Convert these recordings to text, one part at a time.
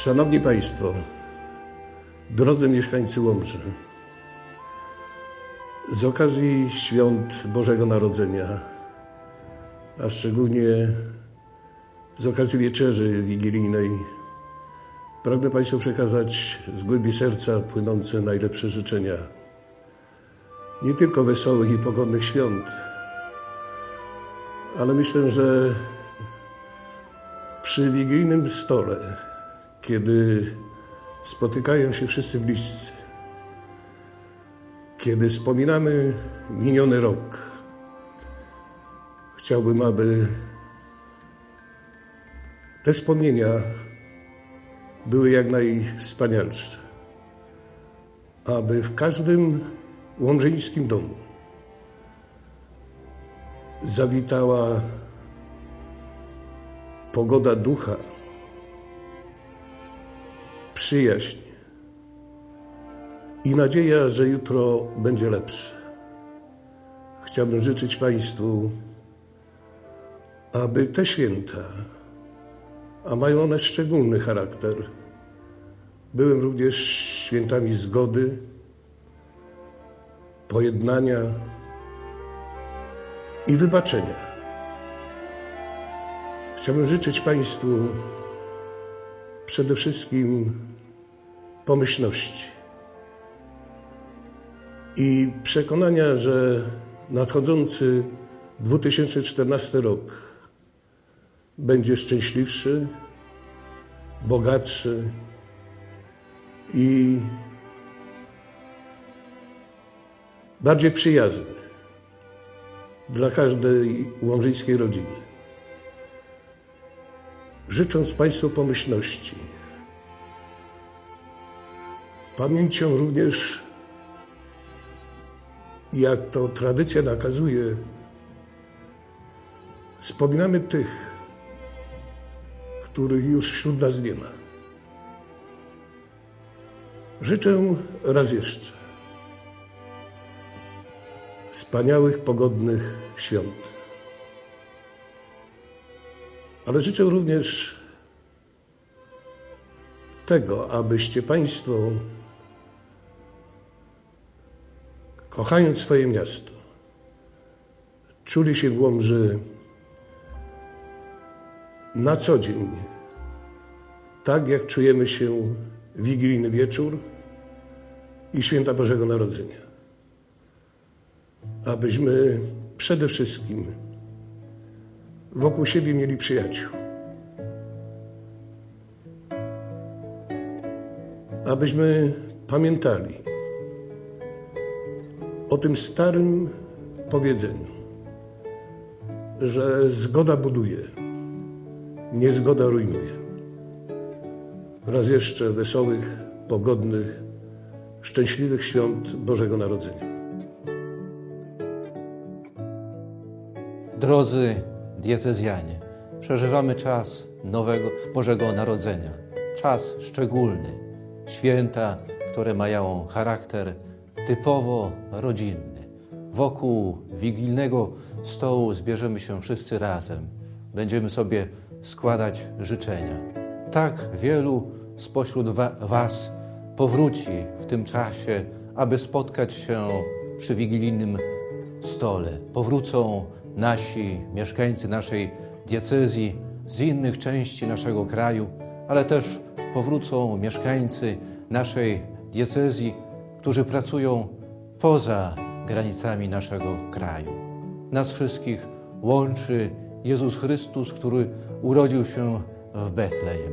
Szanowni Państwo, drodzy mieszkańcy Łomży, z okazji świąt Bożego Narodzenia, a szczególnie z okazji wieczerzy wigilijnej, pragnę Państwu przekazać z głębi serca płynące najlepsze życzenia. Nie tylko wesołych i pogodnych świąt, ale myślę, że przy wigilijnym stole, kiedy spotykają się wszyscy bliscy, kiedy wspominamy miniony rok, chciałbym, aby te wspomnienia były jak najwspanialsze. Aby w każdym łomżyńskim domu zawitała pogoda ducha, przyjaźń i nadzieja, że jutro będzie lepsze. Chciałbym życzyć Państwu, aby te święta, a mają one szczególny charakter, były również świętami zgody, pojednania i wybaczenia. Chciałbym życzyć Państwu przede wszystkim pomyślności i przekonania, że nadchodzący 2014 rok będzie szczęśliwszy, bogatszy i bardziej przyjazny dla każdej łomżyńskiej rodziny. Życząc Państwu pomyślności, pamięcią również, jak to tradycja nakazuje, wspominamy tych, których już wśród nas nie ma. Życzę raz jeszcze wspaniałych, pogodnych świąt. Ale życzę również tego, abyście Państwo, kochając swoje miasto, czuli się w Łomży na co dzień, tak jak czujemy się wigilijny wieczór i święta Bożego Narodzenia. Abyśmy przede wszystkim wokół siebie mieli przyjaciół. Abyśmy pamiętali o tym starym powiedzeniu, że zgoda buduje, niezgoda rujnuje. Raz jeszcze wesołych, pogodnych, szczęśliwych świąt Bożego Narodzenia. Drodzy diecezjanie, przeżywamy czas nowego Bożego Narodzenia. Czas szczególny. Święta, które mają charakter typowo rodzinny. Wokół wigilnego stołu zbierzemy się wszyscy razem. Będziemy sobie składać życzenia. Tak wielu spośród wa Was powróci w tym czasie, aby spotkać się przy wigilijnym stole. Powrócą nasi mieszkańcy naszej diecezji z innych części naszego kraju, ale też powrócą mieszkańcy naszej diecezji, którzy pracują poza granicami naszego kraju. Nas wszystkich łączy Jezus Chrystus, który urodził się w Betlejem.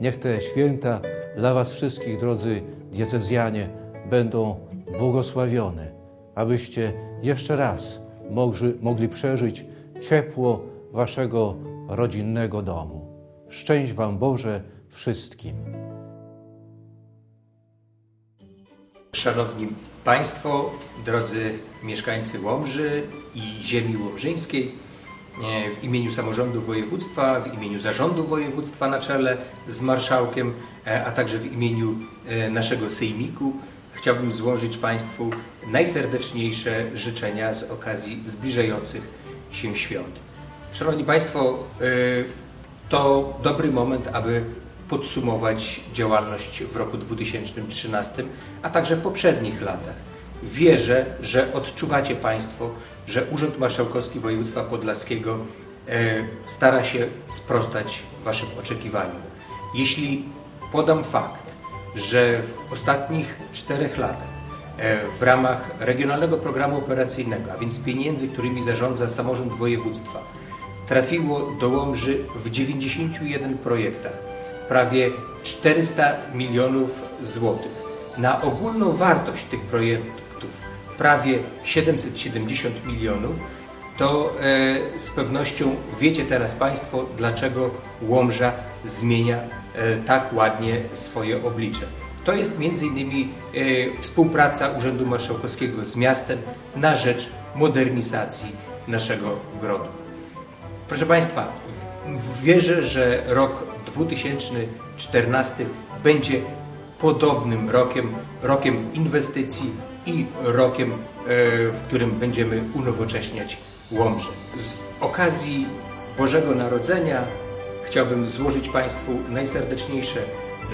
Niech te święta dla Was wszystkich, drodzy diecezjanie, będą błogosławione, abyście jeszcze raz mogli, mogli przeżyć ciepło Waszego rodzinnego domu. Szczęść Wam Boże wszystkim. Szanowni Państwo, drodzy mieszkańcy Łomży i ziemi łomżyńskiej, e, w imieniu samorządu województwa, w imieniu zarządu województwa na czele z marszałkiem, e, a także w imieniu e, naszego sejmiku chciałbym złożyć Państwu najserdeczniejsze życzenia z okazji zbliżających się świąt. Szanowni Państwo, to dobry moment, aby podsumować działalność w roku 2013, a także w poprzednich latach. Wierzę, że odczuwacie Państwo, że Urząd Marszałkowski Województwa Podlaskiego e, stara się sprostać Waszym oczekiwaniom. Jeśli podam fakt, że w ostatnich czterech latach e, w ramach Regionalnego Programu Operacyjnego, a więc pieniędzy, którymi zarządza samorząd województwa, trafiło do Łomży w 91 projektach prawie 400 milionów złotych. Na ogólną wartość tych projektów prawie 770 milionów, to e, z pewnością wiecie teraz Państwo, dlaczego Łomża zmienia e, tak ładnie swoje oblicze. To jest innymi e, współpraca Urzędu Marszałkowskiego z miastem na rzecz modernizacji naszego grodu. Proszę Państwa, wierzę, że rok 2014 będzie podobnym rokiem, rokiem inwestycji i rokiem, e, w którym będziemy unowocześniać Łomżę. Z okazji Bożego Narodzenia chciałbym złożyć Państwu najserdeczniejsze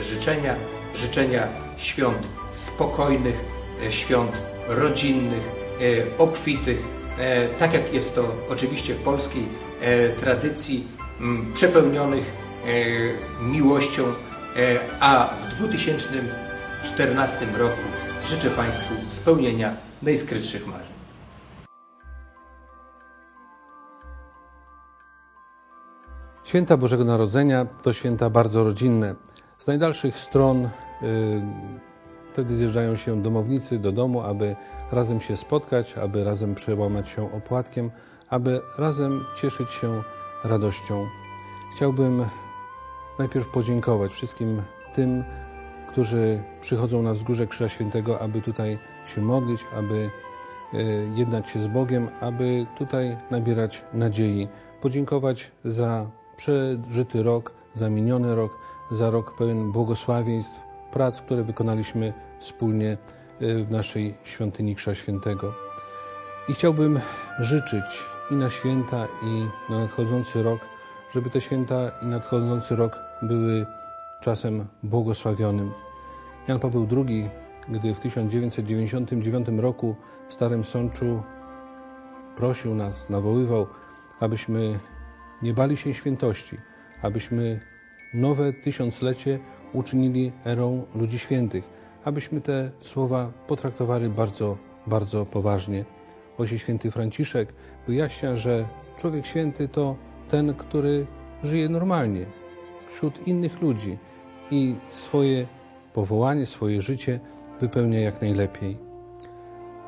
życzenia, życzenia świąt spokojnych, e, świąt rodzinnych, e, obfitych, tak jak jest to oczywiście w polskiej tradycji, przepełnionych miłością, e, a w 2014 roku życzę Państwu spełnienia najskrytszych marzeń. Święta Bożego Narodzenia to święta bardzo rodzinne. Z najdalszych stron y, wtedy zjeżdżają się domownicy do domu, aby razem się spotkać, aby razem przełamać się opłatkiem, aby razem cieszyć się radością. Chciałbym najpierw podziękować wszystkim tym, którzy przychodzą na wzgórze Krzyża Świętego, aby tutaj się modlić, aby e, jednać się z Bogiem, aby tutaj nabierać nadziei. Podziękować za przeżyty rok, za miniony rok, za rok pełen błogosławieństw, prac, które wykonaliśmy wspólnie e, w naszej świątyni Krzyża Świętego. I chciałbym życzyć i na święta, i na nadchodzący rok, żeby te święta i nadchodzący rok były czasem błogosławionym. Jan Paweł II, gdy w 1999 roku w Starym Sączu prosił nas, nawoływał, abyśmy nie bali się świętości, abyśmy nowe tysiąclecie uczynili erą ludzi świętych, abyśmy te słowa potraktowali bardzo, bardzo poważnie. Ojciec święty Franciszek wyjaśnia, że człowiek święty to ten, który żyje normalnie wśród innych ludzi i swoje powołanie, swoje życie wypełnia jak najlepiej.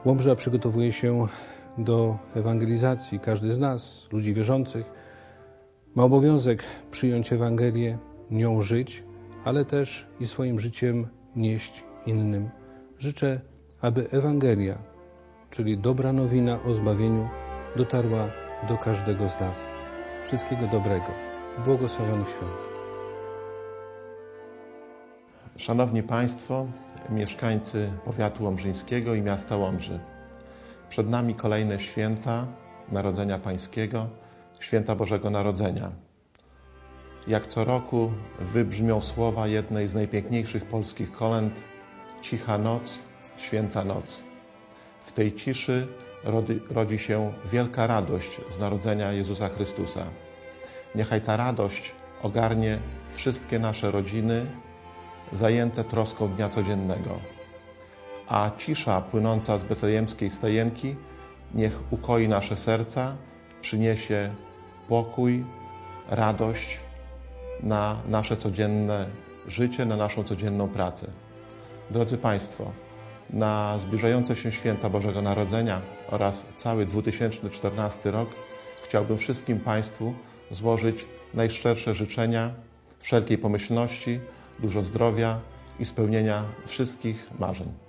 Łomża przygotowuje się do ewangelizacji. Każdy z nas, ludzi wierzących, ma obowiązek przyjąć Ewangelię, nią żyć, ale też i swoim życiem nieść innym. Życzę, aby Ewangelia, czyli dobra nowina o zbawieniu, dotarła do każdego z nas. Wszystkiego dobrego. Błogosławionych świąt. Szanowni Państwo, mieszkańcy powiatu łomżyńskiego i miasta Łomży. Przed nami kolejne święta Narodzenia Pańskiego, święta Bożego Narodzenia. Jak co roku wybrzmią słowa jednej z najpiękniejszych polskich kolęd Cicha noc, święta noc. W tej ciszy rody, rodzi się wielka radość z narodzenia Jezusa Chrystusa. Niechaj ta radość ogarnie wszystkie nasze rodziny, zajęte troską dnia codziennego. A cisza płynąca z betlejemskiej stajenki niech ukoi nasze serca, przyniesie pokój, radość na nasze codzienne życie, na naszą codzienną pracę. Drodzy Państwo, na zbliżające się święta Bożego Narodzenia oraz cały 2014 rok chciałbym wszystkim Państwu złożyć najszczersze życzenia wszelkiej pomyślności, dużo zdrowia i spełnienia wszystkich marzeń.